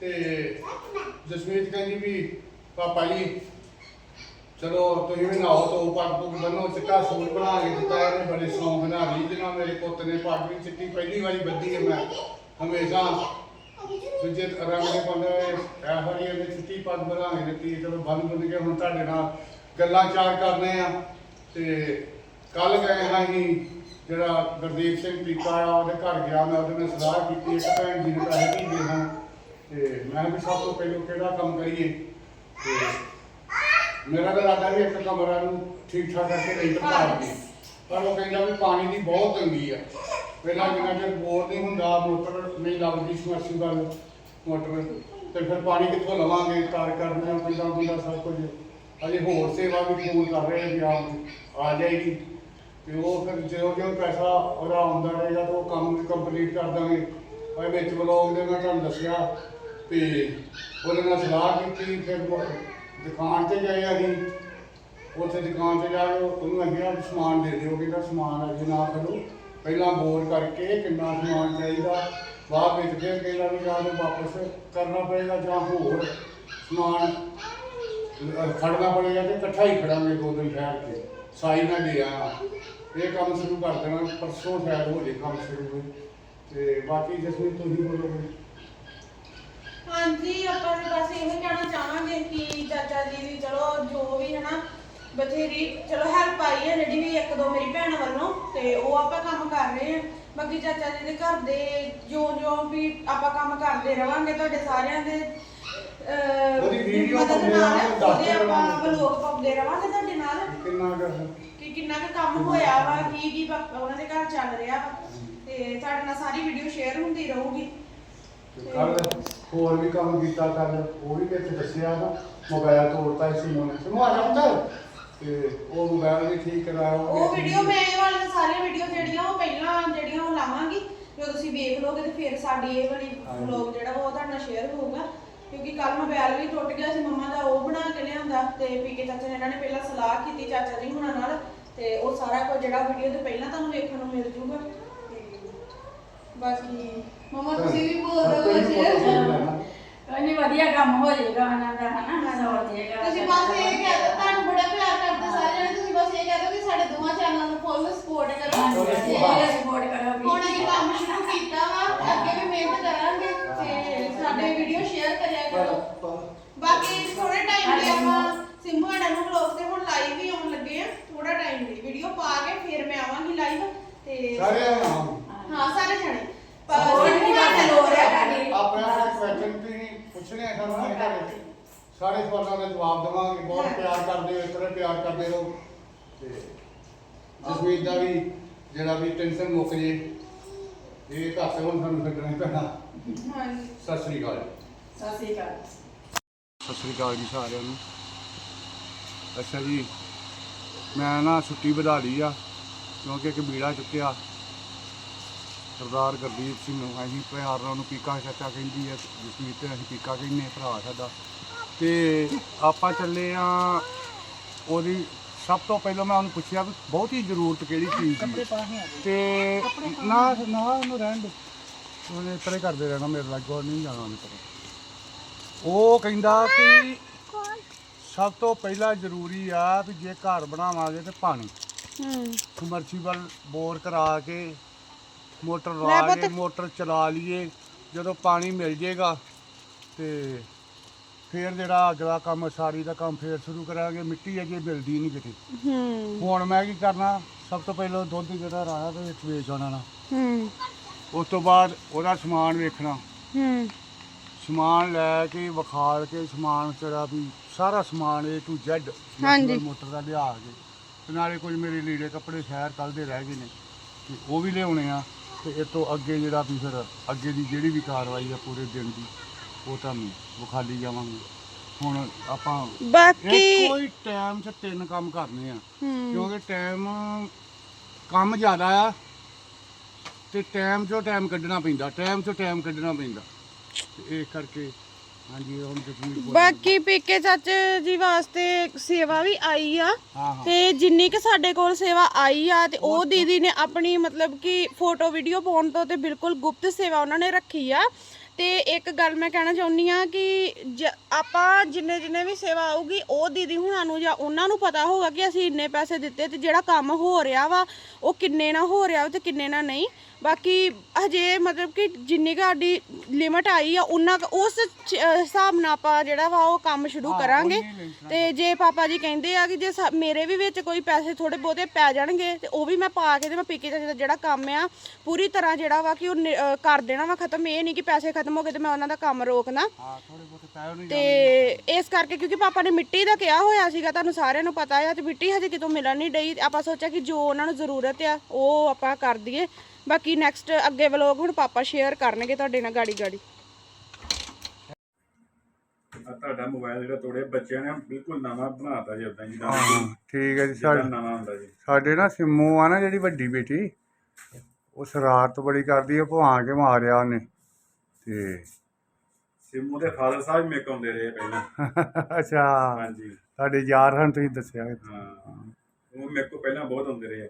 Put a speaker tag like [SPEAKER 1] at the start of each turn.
[SPEAKER 1] ਤੇ ਜਸਮੀਤ ਕਹਿੰਦੀ ਵੀ, ਪਾਪਾ ਜੀ, ਚਲੋ ਤੁਸੀਂ ਵੀ ਨਾਓ ਤੋਂ ਪੱਗ ਪੁੱਗ ਬੰਨੋ ਚਿੱਟਾ ਸੂਟ ਬਣਾ ਕੇ ਦਿੱਤਾ ਇਹਨੇ, ਬੜੇ ਸੌਂਗ ਬਣਾ ਲਈ ਜਿਹਨਾਂ ਮੇਰੇ ਪੁੱਤ ਨੇ ਪੱਗ ਵੀ ਚਿੱਟੀ, ਪਹਿਲੀ ਵਾਰੀ ਬੱਧੀ ਹੈ ਮੈਂ, ਹਮੇਸ਼ਾ। ਦੂਜੇ ਰੰਗ ਦੇ ਪਾਉਂਦੇ ਹੋਏ ਇਹ ਵਾਰੀ ਇਹਨੇ ਚਿੱਟੀ ਪੱਗ ਬਣਾ ਕੇ ਦਿੱਤੀ, ਚਲੋ ਬੰਨ ਬੰਨ ਕੇ ਹੁਣ ਤੁਹਾਡੇ ਨਾਲ ਗੱਲਾਂ ਚਾਰ ਕਰਨੇ ਆ। ਤੇ ਕੱਲ ਗਏ ਹਾਂ ਹੀ ਜਿਹੜਾ ਗੁਰਦੀਪ ਸਿੰਘ ਪੀਕਾ ਆ, ਉਹਦੇ ਘਰ ਗਿਆ ਮੈਂ, ਉਹਦੇ ਨਾਲ ਸਲਾਹ ਕੀਤੀ, ਇੱਕ ਭੈਣ ਜੀ ਨੂੰ ਪੈਸੇ ਭੇਜੇ ਹਨ। ਤੇ ਮੈਂ ਵੀ ਸਭ ਤੋਂ ਪਹਿਲਾਂ ਕਿਹੜਾ ਕੰਮ ਕਰੀਏ? ਤੇ ਮੇਰਾ ਤਾਂ ਇਰਾਦਾ ਵੀ ਇੱਕ ਕਮਰਾ ਨੂੰ ਠੀਕ ਠਾਕ ਕਰਕੇ ਲੈਂਟਰ ਪਾ ਦਈਏ। ਪਰ ਉਹ ਕਹਿੰਦਾ ਵੀ ਪਾਣੀ ਦੀ ਬਹੁਤ ਤੰਗੀ ਆ। ਪਹਿਲਾਂ ਜਿੰਨਾ ਚਿਰ ਬੋਰ ਨਹੀਂ ਹੁੰਦਾ ਮੋਟਰ ਨਹੀਂ ਲੱਗਦੀ ਸਮਰਸੀਬਲ ਮੋਟਰ। ਤੇ ਫਿਰ ਪਾਣੀ ਕਿੱਥੋਂ ਲਵਾਂਗੇ? ਕਾਰ ਕਰਨਾ ਬੰਦਾ ਬੰਦਾ ਸਭ ਕੁਝ। ਅਜੇ ਹੋਰ ਸੇਵਾ ਵੀ ਫੋਨ ਕਰ ਰਹੇ ਆ ਵੀ ਆ ਆ ਜਾਏਗੀ। ਤੇ ਉਹ ਫਿਰ ਜਿਉਂ ਜਿਉਂ ਪੈਸਾ ਉਹਦਾ ਆਉਂਦਾ ਰਹੇਗਾ ਤਾਂ ਉਹ ਕੰਮ ਕੰਪਲੀਟ ਕਰ ਦਾਂਗੇ। ਉਹ ਵਿੱਚ ਬਲੌਗ ਦੇ ਮੈਂ ਤੁਹਾਨੂੰ ਦੱਸਿਆ ਤੇ ਉਹਦੇ ਨਾਲ ਸਲਾਹ ਕੀਤੀ, ਫਿਰ ਦੁਕਾਨ ਤੇ ਗਏ ਅਸੀਂ। ਉੱਥੇ ਦੁਕਾਨ ਤੇ ਜਾ ਕੇ ਉਹਨੂੰ ਅੱਗੇ ਸਮਾਨ ਦੇ ਦਿਓ ਕਿ ਸਮਾਨ ਅਜੇ ਨਾ ਕਰੋ। ਪਹਿਲਾਂ ਬੋਰ ਕਰਕੇ ਕਿੰਨਾ ਸਮਾਨ ਚਾਹੀਦਾ, ਬਾਅਦ ਵਿੱਚ ਫਿਰ ਕਹਿੰਦਾ ਵੀ ਜਾਂ ਤਾਂ ਵਾਪਸ ਕਰਨਾ ਪਏਗਾ ਜਾਂ ਹੋਰ ਸਮਾਨ ਖੜਨਾ ਪੜੇਗਾ ਤੇ ਇਕੱਠਾ ਹੀ ਖੜਾਂਗੇ ਦੋ ਦਿਨ ਠਹਿਰ ਕੇ। ਸਾਈ ਨਾ ਦੇ ਇਹ ਕੰਮ ਸ਼ੁਰੂ ਕਰ ਦੇਣਾ, ਪਰਸੋਂ ਸ਼ਾਇਦ ਹੋ ਜੇ ਕੰਮ ਸ਼ੁਰੂ। ਤੇ ਬਾਕੀ ਜਸਮੀਤ, ਤੁਸੀਂ ਬੋਲੋਗੇ
[SPEAKER 2] ਹਾਂਜੀ ਆਪਾਂ ਤੇ ਬਸ ਇਹ ਕਹਿਣਾ ਚਾਹਾਂਗੇ ਕਿ ਚਾਚਾ ਜੀ ਦੀ ਚਲੋ ਜੋ ਵੀ ਹੈ ਨਾ ਬਥੇਰੀ ਚਲੋ ਹੈਲਪ ਆਈ ਹੈ ਜਿਹੜੀ ਵੀ ਇੱਕ ਦੋ ਮੇਰੀ ਭੈਣ ਵੱਲੋਂ ਤੇ ਉਹ ਆਪਾਂ ਕੰਮ ਕਰ ਰਹੇ ਹਾਂ। ਬਾਕੀ ਚਾਚਾ ਜੀ ਦੇ ਘਰ ਦੇ ਜੋ ਜੋ ਵੀ ਆਪਾਂ ਕੰਮ ਕਰਦੇ ਰਵਾਂਗੇ ਤੁਹਾਡੇ ਸਾਰਿਆਂ ਦੇ ਅਹ,
[SPEAKER 1] ਉਹਦੀ video
[SPEAKER 2] ਮਦਦ
[SPEAKER 1] ਪਾਉਂਦੇ
[SPEAKER 2] ਨਾਲ
[SPEAKER 1] ਰਹਾਂਗੇ, ਦੱਸਦੇ
[SPEAKER 2] ਉਹਦੇ ਆਪਾਂ
[SPEAKER 1] ਰਹਾਂਗੇ।
[SPEAKER 2] ਵਲੋਗ ਪਾਉਂਦੇ ਰਵਾਂਗੇ ਤੁਹਾਡੇ ਨਾਲ।
[SPEAKER 1] ਕਿੰਨਾ ਕਰ
[SPEAKER 2] ਕਿ ਕਿੰਨਾ ਕੁ ਕੰਮ ਹੋਇਆ ਵਾ ਕੀ ਕੀ ਵਾ- ਉਹਨਾਂ ਦੇ ਘਰ ਚੱਲ ਰਿਹਾ ਵਾ। ਤੇ ਤੁਹਾਡੇ ਨਾਲ ਸਾਰੀ ਵੀਡੀਓ ਸ਼ੇਅਰ ਹੁੰਦੀ ਰਹੂਗੀ।
[SPEAKER 1] ਕੱਲ ਹੋਰ ਵੀ ਕੰਮ ਕੀਤਾ ਕੱਲ ਉਹ ਵੀ ਵਿੱਚ ਦੱਸਿਆ ਨਾ ਮੋਬਾਈਲ ਤੋੜਤਾ ਸੀ ਮੋਨੇ। ਸੁਣੋ ਆ ਜਾਂਦਾ ਤੇ ਉਹ ਮੋਬਾਈਲ ਵੀ ਠੀਕ ਕਰਾਇਆ
[SPEAKER 2] ਉਹ ਵੀਡੀਓ ਮੈਂ ਇਹ ਵਾਲੀਆਂ ਸਾਰੀਆਂ ਵੀਡੀਓ ਜਿਹੜੀਆਂ ਉਹ ਪਹਿਲਾਂ ਜਿਹੜੀਆਂ ਉਹ ਲਾਵਾਂਗੀ। ਜਦੋਂ ਤੁਸੀਂ ਵੇਖ ਲੋਗੇ ਤੇ ਫਿਰ ਸਾਡੀ ਇਹ ਵਾਲੀ
[SPEAKER 1] ਹਾਂਜੀ।
[SPEAKER 2] ਵਲੌਗ ਜਿਹੜਾ ਵਾ ਉਹ ਤੁਹਾਡੇ ਨਾਲ ਸ਼ੇਅਰ ਹੋਊਗਾ। ਕਿਉਂਕਿ ਕੱਲ ਮੋਬਾਈਲ ਵੀ ਟੁੱਟ ਗਿਆ ਸੀ ਮੰਮਾ ਦਾ ਉਹ ਬਣਾ ਕੇ ਲਿਆਂਦਾ ਤੇ ਪੀਕੇ ਚਾਚਾ ਨੇ ਇਹਨਾਂ ਨੇ ਪਹਿਲਾਂ ਸਲਾਹ ਕੀਤੀ ਚਾਚਾ ਜੀ ਹੁਣਾਂ ਨਾਲ। ਤੇ ਉਹ ਸਾਰਾ ਕੁਝ ਜਿਹੜਾ ਵੀਡੀਓ ਤੇ ਪਹਿਲਾਂ ਤੁਹਾਨੂੰ ਵੇਖਣ ਨੂੰ ਮਿਲ ਜੂਗਾ। ਤੇ ਬਾਕੀ
[SPEAKER 3] ਮਮਾ ਤੁਸੀਂ ਵੀ ਬੋਲ ਦਿਓ ਕੁਛ
[SPEAKER 4] ਨਹੀਂ ਵਧੀਆ ਕੰਮ ਹੋ ਜਾਏਗਾ ਉਹਨਾਂ ਦਾ ਹਨਾ ਸੌ ਜਾਏਗਾ
[SPEAKER 3] ਤੁਸੀਂ ਬਸ ਇਹ ਕਹਿ ਦਿਓ ਤੁਹਾਨੂੰ ਬੜਾ ਪਿਆਰ ਕਰਦੇ ਸਾਰੇ ਜਣੇ ਤੁਸੀਂ ਬਸ ਇਹ ਕਹਿ ਦਿਓ ਕਿ ਸਾਡੇ ਦੋਵਾਂ ਚੈਨਲਾਂ ਨੂੰ ਫੁੱਲ ਸਪੋਰਟ ਕਰੋ।
[SPEAKER 4] ਇਹ ਸਪੋਰਟ ਕਰੋ
[SPEAKER 3] ਹੁਣ ਅਸੀਂ ਕੰਮ ਸ਼ੁਰੂ ਕੀਤਾ ਵਾ ਅੱਗੇ ਵੀ ਮਿਹਨਤ ਕਰਾਂਗੇ ਤੇ ਸਾਡੇ ਵੀਡੀਓ ਸ਼ੇਅਰ ਕਰਿਆ ਕਰੋ।
[SPEAKER 2] ਬਾਕੀ ਥੋੜੇ ਟਾਈਮ ਲਈ ਆਪਾਂ ਸਿੰਭੂ ਹਣਾ ਨੂੰ ਵਲੌਗ ਤੇ ਹੁਣ ਲਾਈਵ ਹੀ ਆਉਣ ਲੱਗੇ ਆ। ਥੋੜਾ ਟਾਈਮ ਲਈ ਵੀਡੀਓ ਪਾ ਕੇ ਫਿਰ ਮੈਂ ਆਵਾਂਗੀ ਲਾਈਵ ਤੇ
[SPEAKER 1] ਸਾਰੇ ਨਾਮ
[SPEAKER 2] ਹਾਂ ਸਾਰੇ ਜਣੇ
[SPEAKER 4] ਹੋਰ ਵੀ ਗੱਲ ਹੋ ਰਿਹਾ ਸਾਡੀ
[SPEAKER 1] ਆਪਣੇ ਕੁਐਸਚਨ ਤੁਸੀਂ ਪੁੱਛਣੇ ਆ ਸਾਨੂੰ ਨਹੀਂ ਤੁਹਾਡੇ ਸਾਰੇ ਸਵਾਲਾਂ ਦੇ ਜਵਾਬ ਦੇਵਾਂਗੇ ਬਹੁਤ ਪਿਆਰ ਕਰਦੇ ਹੋ ਇਸ ਤਰ੍ਹਾਂ ਪਿਆਰ ਕਰਦੇ ਰਹੋ। ਤੇ ਜਸਮੀਤ ਦਾ ਵੀ ਜਿਹੜਾ ਵੀ ਟੈਨਸ਼ਨ ਮੁੱਕ ਜੇ ਇਹ ਘਰ ਹੁਣ ਸਾਨੂੰ ਛੱਡਣਾ ਹੀ ਪੈਣਾ।
[SPEAKER 2] ਹਾਂਜੀ।
[SPEAKER 1] ਸਤਿ ਸ੍ਰੀ ਅਕਾਲ।
[SPEAKER 4] ਸਤਿ ਸ਼੍ਰੀ ਅਕਾਲ।
[SPEAKER 1] ਸਤਿ ਸ੍ਰੀ ਅਕਾਲ ਜੀ ਸਾਰਿਆਂ ਨੂੰ। ਅੱਛਾ ਜੀ ਮੈਂ ਨਾ ਛੁੱਟੀ ਵਧਾ ਲਈ ਆ ਕਿਉਂਕਿ ਇੱਕ ਬੀੜਾ ਚੁੱਕਿਆ। ਸਰਦਾਰ ਗੁਰਦੀਪ ਸਿੰਘ ਨੂੰ ਅਸੀਂ ਪਿਆਰ ਨਾਲ ਉਹਨੂੰ ਪੀਕਾ ਚਾਚਾ ਕਹਿੰਦੀ ਹੈ ਜਸਮੀਤ ਤੇ ਅਸੀਂ ਪੀਕਾ ਕਹਿੰਦੇ ਹਾਂ, ਭਰਾ ਸਾਡਾ। ਤੇ ਆਪਾਂ ਚੱਲੇ ਆ ਉਹਦੀ ਸਭ ਤੋਂ ਪਹਿਲਾਂ ਮੈਂ ਉਹਨੂੰ ਪੁੱਛਿਆ ਵੀ ਬਹੁਤੀ ਜ਼ਰੂਰਤ ਕਿਹੜੀ ਚੀਜ਼ ਦੀ। ਹੈ। ਤੇ ਨਾ ਨਾ ਉਹਨੂੰ ਰਹਿਣ ਦੇ। ਉਹਨੇ ਇਸ ਤਰ੍ਹਾਂ ਹੀ ਕਰਦੇ ਰਹਿਣਾ ਮੇਰੇ ਨਾਲ ਗੌਰ ਨਹੀਂ ਜਾਣਾ ਉਹਨੇ ਤਰ੍ਹਾਂ ਉਹ ਕਹਿੰਦਾ ਕਿ ਸਭ ਤੋਂ ਪਹਿਲਾਂ ਜ਼ਰੂਰੀ ਆ ਵੀ ਜੇ ਘਰ ਬਣਾਵਾਂਗੇ ਤੇ ਪਾਣੀ। ਸਮਰਸੀਬਲ ਬੋਰ ਕਰਾ ਕੇ ਮੋਟਰ ਲਾ ਕੇ ਮੋਟਰ ਚਲਾ ਲਈਏ ਜਦੋਂ ਪਾਣੀ ਮਿਲ ਜੇਗਾ ਤੇ ਫਿਰ ਜਿਹੜਾ ਅਗਲਾ ਕੰਮ ਸਾਰੀ ਦਾ ਕੰਮ ਫੇਰ ਸ਼ੁਰੂ ਕਰਾਂਗੇ ਮਿੱਟੀ ਅਜੇ ਮਿਲਦੀ ਨਹੀਂ ਕਿਤੇ। ਹੁਣ ਮੈਂ ਕੀ ਕਰਨਾ ਸਭ ਤੋਂ ਪਹਿਲਾਂ ਦੁੱਧ ਜਿਹੜਾ ਰਾਇਆ ਤੇ ਵਿੱਚ ਵੇਚ ਆਉਣਾ ਨਾ ਉਸ ਤੋਂ ਬਾਅਦ ਉਹਦਾ ਸਮਾਨ ਵੇਖਣਾ। ਸਮਾਨ ਲੈ ਕੇ ਵਿਖਾਲ ਕੇ ਸਮਾਨ ਤੇਰਾ ਵੀ ਸਾਰਾ ਸਮਾਨ A to Z ਹਾਂਜੀ। ਮੋਟਰ ਦਾ ਲਿਆ ਕੇ ਤੇ ਨਾਲੇ ਕੁਝ ਮੇਰੇ ਲੀੜੇ ਕੱਪੜੇ ਸ਼ਹਿਰ ਕੱਲ ਦੇ ਰਹਿ ਗਏ ਨੇ ਤੇ ਉਹ ਵੀ ਲਿਆਉਣੇ ਆ। ਤੇ ਇਹ ਤੋਂ ਅੱਗੇ ਜਿਹੜਾ ਵੀ ਫਿਰ ਅੱਗੇ ਦੀ ਜਿਹੜੀ ਵੀ ਕਾਰਵਾਈ ਆ ਪੂਰੇ ਦਿਨ ਦੀ ਉਹ ਤੁਹਾਨੂੰ ਵਿਖਾਲੀ ਜਾਵਾਂਗੇ। ਹੁਣ ਆਪਾਂ
[SPEAKER 5] ਬਾਕੀ
[SPEAKER 1] ਹੀ ਟਾਈਮ 'ਚ ਤਿੰਨ ਕੰਮ ਕਰਨੇ ਆ। ਕਿਉਂਕਿ ਟਾਈਮ ਕੰਮ ਜ਼ਿਆਦਾ ਆ ਤੇ ਟਾਈਮ 'ਚੋਂ ਟਾਈਮ ਕੱਢਣਾ ਪੈਂਦਾ ਟਾਈਮ 'ਚੋਂ ਟਾਈਮ ਕੱਢਣਾ ਪੈਂਦਾ। ਇਸ ਕਰਕੇ ਹਾਂਜੀ ਹੁਣ।
[SPEAKER 5] ਬਾਕੀ ਪੀਕੇ ਚਾਚੇ ਜੀ ਵਾਸਤੇ ਸੇਵਾ ਵੀ ਆਈ ਆ।
[SPEAKER 1] ਹਾਂ ਹਾਂ।
[SPEAKER 5] ਤੇ ਜਿੰਨੀ ਕਿ ਸਾਡੇ ਕੋਲ ਸੇਵਾ ਆਈ ਆ ਤੇ ਉਹ ਦੀਦੀ ਨੇ ਆਪਣੀ ਮਤਲਬ ਕਿ ਫੋਟੋ ਵੀਡੀਓ ਪਾਉਣ ਤੋਂ ਤੇ ਬਿਲਕੁਲ ਗੁਪਤ ਸੇਵਾ ਉਹਨਾਂ ਨੇ ਰੱਖੀ ਆ।
[SPEAKER 2] ਤੇ ਇੱਕ ਗੱਲ ਮੈਂ ਕਹਿਣਾ ਚਾਹੁੰਦੀ ਆ ਕਿ ਜ- ਆਪਾਂ ਜਿੰਨੇ ਜਿੰਨੇ ਵੀ ਸੇਵਾ ਆਊਗੀ ਉਹ ਦੀਦੀ ਹੁਣਾਂ ਨੂੰ ਜਾਂ ਉਹਨਾਂ ਨੂੰ ਪਤਾ ਹੋਊਗਾ ਕਿ ਅਸੀਂ ਇੰਨੇ ਪੈਸੇ ਦਿੱਤੇ ਤੇ ਜਿਹੜਾ ਕੰਮ ਹੋ ਰਿਹਾ ਵਾ ਉਹ ਕਿੰਨੇ ਨਾਲ ਹੋ ਰਿਹਾ ਵਾ ਤੇ ਕਿੰਨੇ ਨਾਲ ਨਹੀਂ। ਬਾਕੀ ਹਜੇ ਮਤਲਬ ਕਿ ਜਿੰਨੀ ਕੁ ਸਾਡੀ ਲਿਮਟ ਆਈ ਆ ਉਹਨਾਂ ਉਸ ਚ- ਅਹ ਹਿਸਾਬ ਨਾਲ ਆਪਾਂ ਜਿਹੜਾ ਵਾ ਉਹ ਕੰਮ ਸ਼ੁਰੂ ਕਰਾਂਗੇ। ਤੇ ਜੇ ਪਾਪਾ ਜੀ ਕਹਿੰਦੇ ਆ ਕਿ ਜੇ ਸਾ- ਮੇਰੇ ਵੀ ਵਿੱਚ ਕੋਈ ਪੈਸੇ ਥੋੜੇ ਬਹੁਤੇ ਪੈ ਜਾਣਗੇ ਤੇ ਉਹ ਵੀ ਮੈਂ ਪਾ ਕੇ ਤੇ ਮੈਂ ਪੀਕੇ ਚਾਚੇ ਦਾ ਜਿਹੜਾ ਕੰਮ ਆ ਪੂਰੀ ਤਰ੍ਹਾਂ ਜਿਹੜਾ ਵਾ ਕਿ ਉਹ ਨਿ- ਅਹ ਕਰ ਦੇਣਾ ਵਾ ਖਤਮ। ਇਹ ਨਹੀਂ ਕਿ ਪੈਸੇ ਖਤਮ ਹੋ ਗਏ ਤੇ ਮੈਂ ਉਹਨਾਂ ਦਾ ਕੰਮ ਰੋਕਣਾ।
[SPEAKER 1] ਹਾਂ ਥੋੜੇ ਬਹੁਤੇ ਪੈਸੇ ਨਹੀਂ
[SPEAKER 2] ਤੇ ਇਸ ਕਰਕੇ ਕਿਉਂਕਿ ਪਾਪਾ ਨੇ ਮਿੱਟੀ ਦਾ ਕਿਹਾ ਹੋਇਆ ਸੀਗਾ ਤੁਹਾਨੂੰ ਸਾਰਿਆਂ ਨੂੰ ਪਤਾ ਆ ਤੇ ਮਿੱਟੀ ਹਜੇ ਕਿਤੋਂ ਮਿਲਣ ਨਹੀਂ ਡਈ। ਆਪਾਂ ਸੋਚਿਆ ਕਿ ਜੋ ਉਹਨਾਂ ਨੂੰ ਜ਼ਰੂਰਤ ਆ ਉਹ ਆਪਾਂ ਕਰ ਦਈਏ। ਬਾਕੀ ਨੈਕਸਟ ਅੱਗੇ ਵਲੋਗ ਹੁਣ ਪਾਪਾ ਸ਼ੇਅਰ ਕਰਨਗੇ ਤੁਹਾਡੇ ਨਾਲ ਗਾੜੀ ਗਾੜੀ।
[SPEAKER 6] ਆ ਤੁਹਾਡਾ ਮੋਬਾਈਲ ਜਿਹੜਾ ਤੋੜਿਆ ਬੱਚਿਆਂ ਨੇ ਬਿਲਕੁਲ ਨਵਾਂ ਬਣਾਤਾ ਜੀ ਉਦਾਂ ਜਿੱਦਾਂ
[SPEAKER 1] ਹਾਂ ਠੀਕ ਹੈ ਜੀ
[SPEAKER 6] ਜਿੱਦਾਂ
[SPEAKER 1] ਸਾਡੇ
[SPEAKER 6] ਨਵਾਂ ਹੁੰਦਾ ਜੀ।
[SPEAKER 1] ਸਾਡੇ ਨਾ ਸਿੰਮੂ ਆ ਨਾ ਜਿਹੜੀ ਵੱਡੀ ਬੇਟੀ ਉਹ ਸ਼ਰਾਰਤ ਬੜੀ ਕਰਦੀ ਆ ਭਵਾ ਕੇ ਮਾਰਿਆ ਉਹਨੇ ਤੇ
[SPEAKER 6] ਸਿੰਮੂ ਦੇ ਫਾਦਰ ਸਾਹਿਬ ਮੇਰੇ ਕੋਲ ਆਉਂਦੇ ਰਹੇ ਪਹਿਲਾਂ।
[SPEAKER 1] ਅੱਛਾ
[SPEAKER 6] ਹਾਂਜੀ।
[SPEAKER 1] ਸਾਡੇ ਯਾਰ ਹਨ ਤੁਸੀਂ ਦੱਸਿਆ।
[SPEAKER 6] ਹਾਂ। ਉਹ ਮੇਰੇ ਕੋਲ ਪਹਿਲਾਂ ਬਹੁਤ ਆਉਂਦੇ ਰਹੇ।